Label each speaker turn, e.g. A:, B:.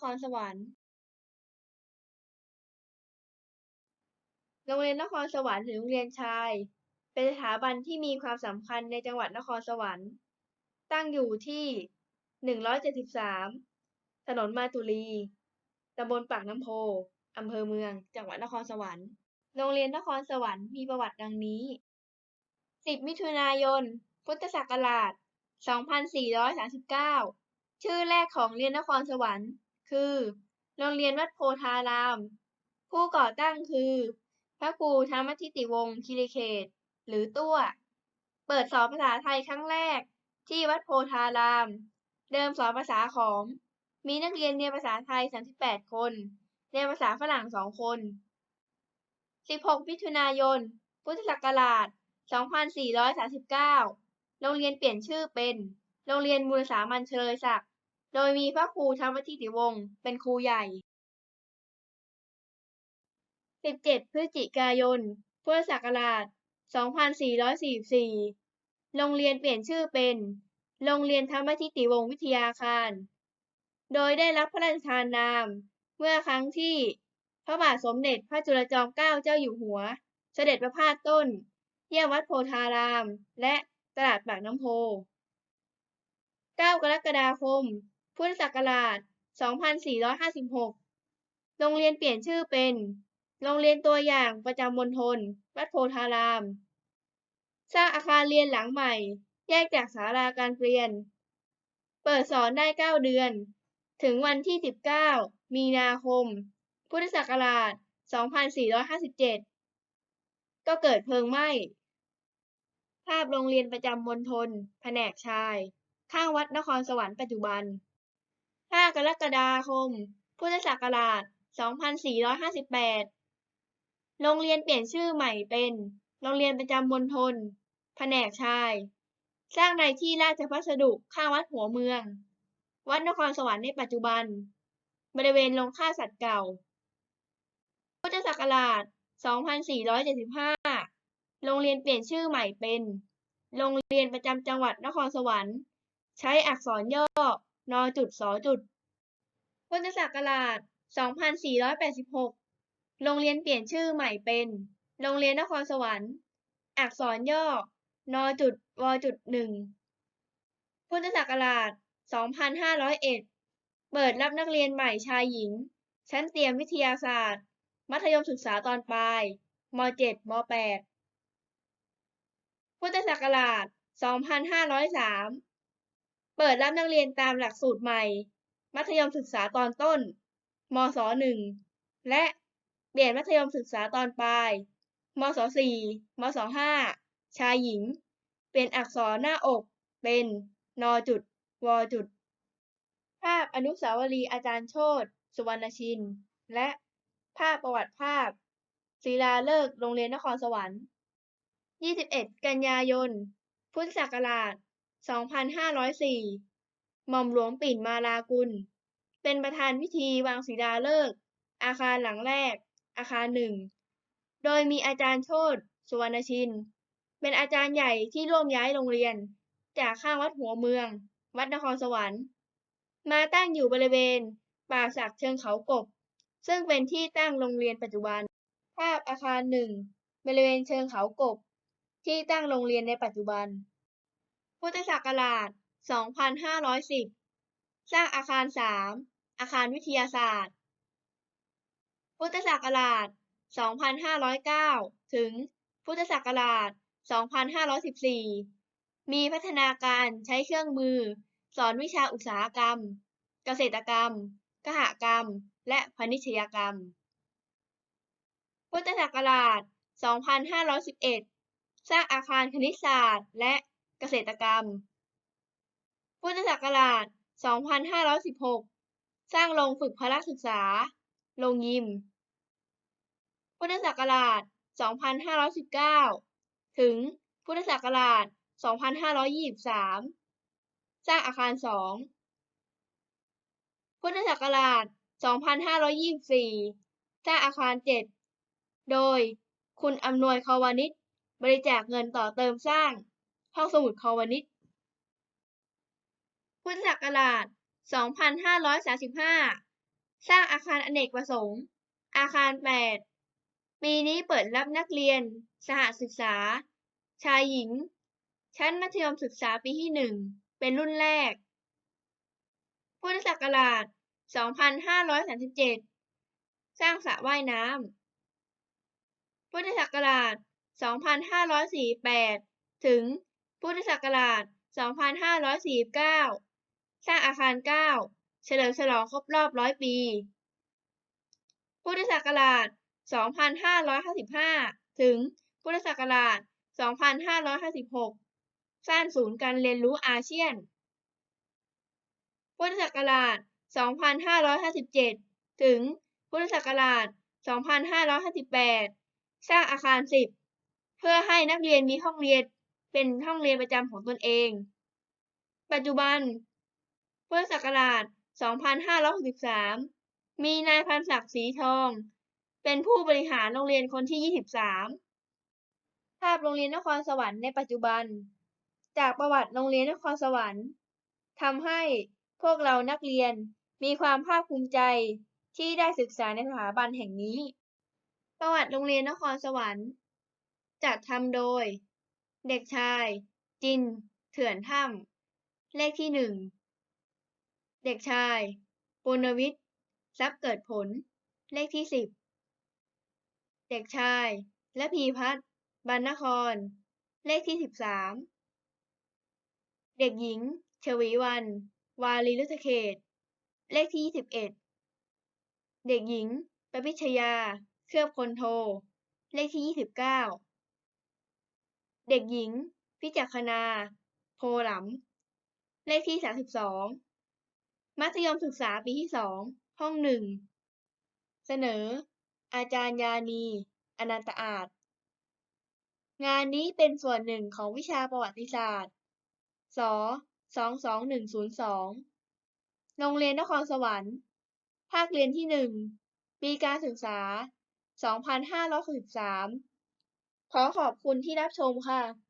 A: ครสวรรค์ โรงเรียนนครสวรรค์หรือโรงเรียนชาย เป็นสถาบันที่มีความสำคัญในจังหวัดนครสวรรค์ ตั้งอยู่ที่ 173 ถนนมาตุลี ตำบลปากน้ำโพอำเภอเมือง จังหวัดนครสวรรค์ โรงเรียนนครสวรรค์มีประวัติดังนี้ 10 มิถุนายน พุทธศักราช 2439 ชื่อแรกของเรียนนครสวรรค์ คือ โรงเรียนวัดโพธาราม ผู้ก่อตั้งคือ พระครูธรรมทิติวงศ์คิริเขต หรือตั้วเปิดสอนภาษาไทยครั้งแรก ที่วัดโพธาราม เดิมสอนภาษาขอม มีนักเรียนเรียนภาษาไทย 38 คน เรียนภาษาฝรั่ง 2 คน 16 มิถุนายน พุทธศักราช 2439 โรงเรียนเปลี่ยนชื่อเป็น โรงเรียนมูลสามัญเฉลยศักดิ์ โดยมีพระครูธรรมทิติวงศ์เป็นครูใหญ่ 17 พฤศจิกายน พุทธศักราช 2444 โรงเรียนเปลี่ยนชื่อเป็น โรงเรียนธรรมทิติวงศ์วิทยาคาร โดยได้รับพระราชทานนาม เมื่อครั้งที่พระบาทสมเด็จพระจุลจอมเกล้าเจ้าอยู่หัว เสด็จประพาสต้น เยี่ยมวัดโพธาราม และตลาดปากน้ำโพ 9 กรกฎาคม พุทธศักราช 2456 โรงเรียนเปลี่ยนชื่อเป็น โรงเรียนตัวอย่างประจำมณฑล วัดโพธาราม สร้างอาคารเรียนหลังใหม่ แยกจากศาลาการเปลี่ยน เปิดสอนได้ 9 เดือน ถึงวันที่ 19 มีนาคม พุทธศักราช 2457 ก็เกิดเพลิงไหม้ ภาพโรงเรียนประจำมณฑล แผนกชาย ข้างวัดนครสวรรค์ปัจจุบัน 5 กรกฎาคม พุทธศักราช 2458 โรงเรียนเปลี่ยนชื่อใหม่เป็น โรงเรียนประจำมณฑล แผนกชาย สร้างในที่ราชพัสดุข้างวัดหัวเมือง วัดนครสวรรค์ในปัจจุบัน บริเวณโรงฆ่าสัตว์เก่า พุทธศักราช 2475 โรงเรียนเปลี่ยนชื่อใหม่เป็น โรงเรียนประจำจังหวัดนครสวรรค์ ใช้อักษรย่อ นจุดสจุดพุทธศักราช 2486 โรงเรียนเปลี่ยนชื่อใหม่เป็น โรงเรียนนครสวรรค์ อักษรย่อ นจุดวจุดหนึ่งพุทธศักราช 2501 เปิดรับนักเรียนใหม่ชายหญิง ชั้นเตรียมวิทยาศาสตร์ มัธยมศึกษาตอนปลาย ม .7 ม .8 พุทธศักราช 2503 เปิดรับนักเรียนตามหลักสูตรใหม่ มัธยมศึกษาตอนต้น มศ .1 และเปลี่ยนมัธยมศึกษาตอนปลาย มศ .4 มศ .5 ชายหญิง เปลี่ยนอักษรหน้าอก เป็นนจุดวจุด ภาพอนุสาวรีย์อาจารย์โชติสุวรรณชิน และภาพประวัติภาพศิลาฤกษ์โรงเรียนนครสวรรค์ 21 กันยายน พุทธศักราช 2504 หม่อมหลวงปิ่นมาลากุล เป็นประธานพิธีวางศิลาฤกษ์ อาคารหลังแรก อาคารหนึ่ง โดยมีอาจารย์โชติสุวรรณชิน เป็นอาจารย์ใหญ่ที่ร่วมย้ายโรงเรียน จากข้างวัดหัวเมือง วัดนครสวรรค์ มาตั้งอยู่บริเวณ ป่าสักเชิงเขากบ ซึ่งเป็นที่ตั้งโรงเรียนปัจจุบัน ภาพอาคารหนึ่ง บริเวณเชิงเขากบ ที่ตั้งโรงเรียนในปัจจุบัน พุทธศักราช 2510 สร้างอาคาร 3 อาคารวิทยาศาสตร์ พุทธศักราช 2509 ถึง พุทธศักราช 2514 มีพัฒนาการใช้เครื่องมือ สอนวิชาอุตสาหกรรม เกษตรกรรม กหกรรม และพณิชยกรรม พุทธศักราช 2511 สร้างอาคารคณิตศาสตร์ และ เกษตรกรรม พุทธศักราช 2516 สร้างโรงฝึกพละศึกษา โรงยิม พุทธศักราช 2519 ถึง พุทธศักราช 2523 สร้างอาคาร 2 พุทธศักราช 2524 สร้างอาคาร 7 โดย คุณอำนวยคาวานิชบริจาคเงินต่อเติมสร้าง ห้องสมุดคาวานิชพุทธศักราช 2535 สร้างอาคารอเนกประสงค์ อาคาร 8 ปีนี้เปิดรับนักเรียน สหศึกษา ชายหญิง ชั้นมัธยมศึกษาปีที่ 1 เป็นรุ่นแรก พุทธศักราช 2537 สร้างสระว่ายน้ำ พุทธศักราช 2548 ถึง พุทธศักราช 2549 สร้างอาคาร 9 เฉลิมฉลองครบรอบ100ปี พุทธศักราช 2555 ถึง พุทธศักราช 2556 สร้างศูนย์การเรียนรู้อาเซียน พุทธศักราช 2557 ถึง พุทธศักราช 2558 สร้างอาคาร 10 เพื่อให้นักเรียนมีห้องเรียน เป็นห้องเรียนประจำของตนเอง ปัจจุบัน พุทธศักราช 2563 มีนายพันศักดิ์ศรีทอง เป็นผู้บริหารโรงเรียนคนที่ 23 ภาพโรงเรียนนครสวรรค์ในปัจจุบัน จากประวัติโรงเรียนนครสวรรค์ทำให้พวกเรานักเรียนมีความภาคภูมิใจที่ได้ศึกษาในสถาบันแห่งนี้ ประวัติโรงเรียนนครสวรรค์ จัดทำโดย เด็กชาย จิน เถื่อนถ้ำเลขที่หนึ่ง เด็กชายปุณวิทย์ทรัพย์เกิดผล เลขที่สิบ เด็กชายและพีพัฒน์บรรณคร เลขที่สิบสาม เด็กหญิง ชวีวัน วาลีรุทเขต เลขที่ยี่สิบเอ็ด เด็กหญิงปพิชยา เคลือบคนโท เลขที่ยี่สิบเก้า เด็กหญิง พิจักขณาโพหลำเลขที่สามสิบสองมัธยมศึกษาปีที่สองห้องหนึ่ง เสนอ อาจารย์ยานี อนันตอาจ งานนี้เป็นส่วนหนึ่งของวิชาประวัติศาสตร์ศ.22102 โรงเรียนนครสวรรค์ ภาคเรียนที่หนึ่งปีการศึกษา 2563 ขอขอบคุณที่รับชมค่ะ